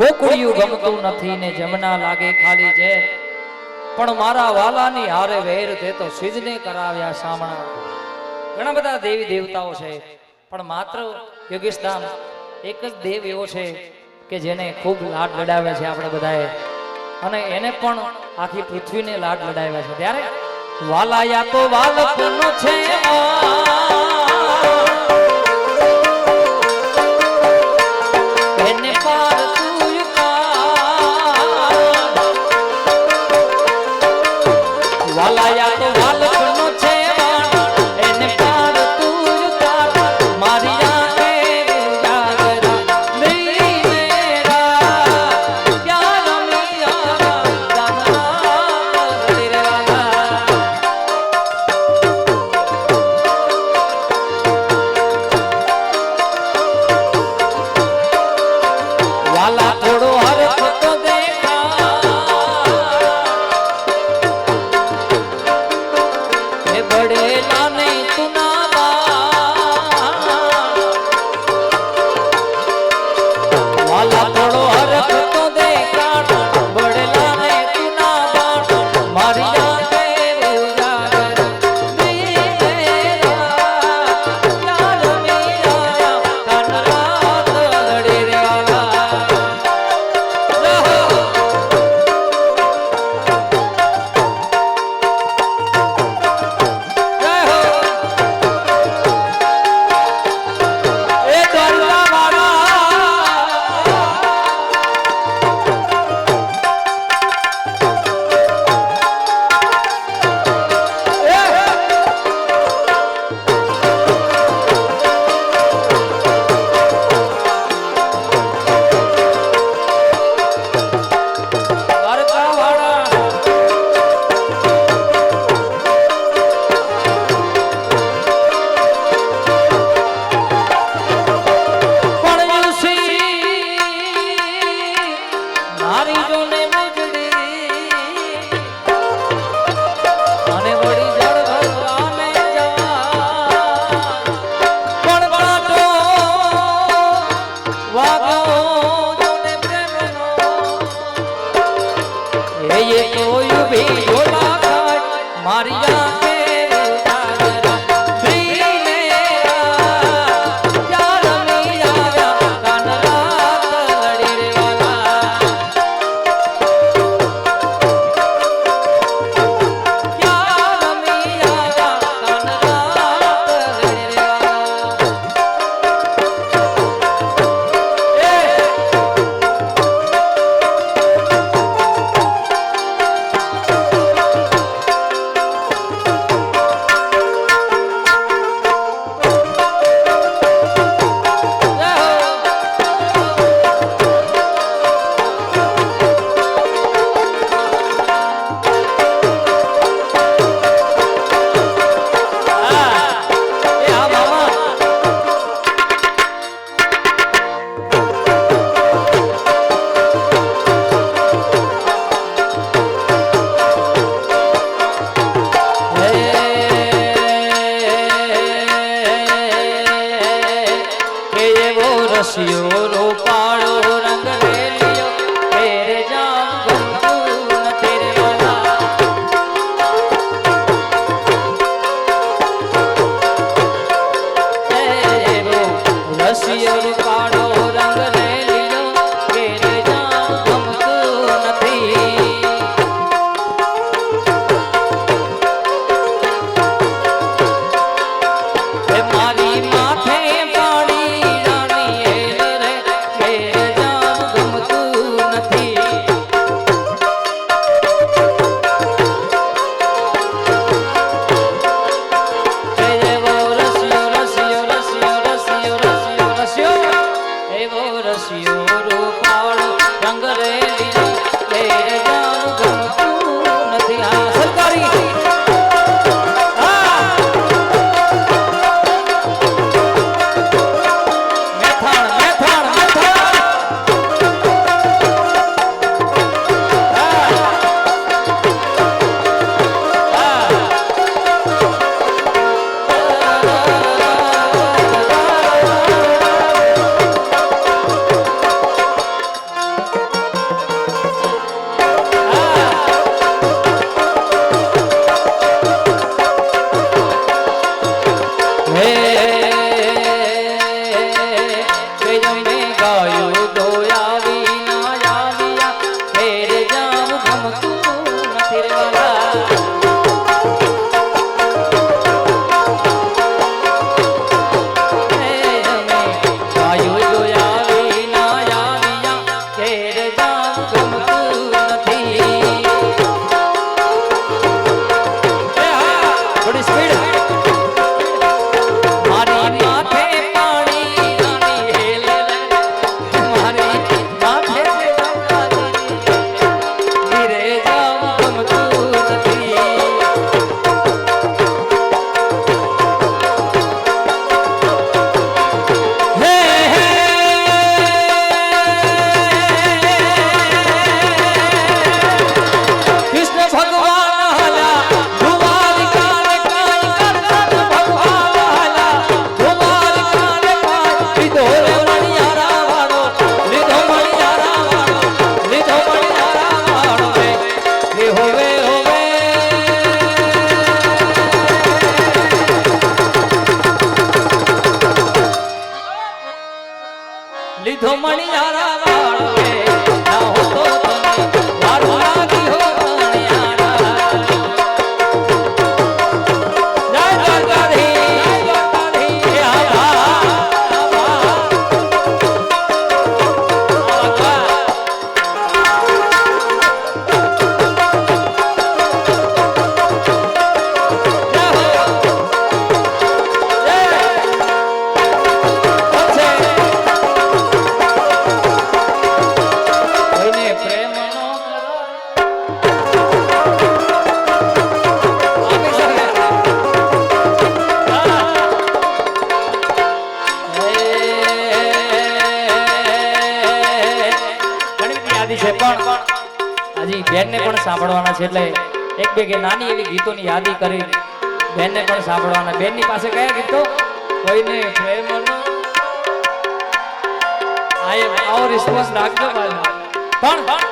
ગોકુળિયું ગમતું નથી ને જમના લાગે ખાલી જે પણ મારા વાલાની હારે વેર તે તો સિજને કરાવ્યા સામણા. ઘણા બધા દેવી દેવતાઓ છે, પણ માત્ર યોગેશધામ એક જ દેવ એવો છે કે જેને ખૂબ લાડ લડાવ્યા છે આપણે બધાએ. અને એને પણ આખી પૃથ્વીને લાડ લડાવ્યા છે. ત્યારે વાલાયા તો વાલપનું છે વાલાયા તો fortuna money? સાંભળવાના છે એટલે એક બે કે નાની એવી ગીતોની યાદી કરી બેનને પણ સાંભળવાના. બેનની પાસે કયા ગીતો? કોઈને પ્રેમનો? આય આવો રિસ્પોન્સ રાખજો પણ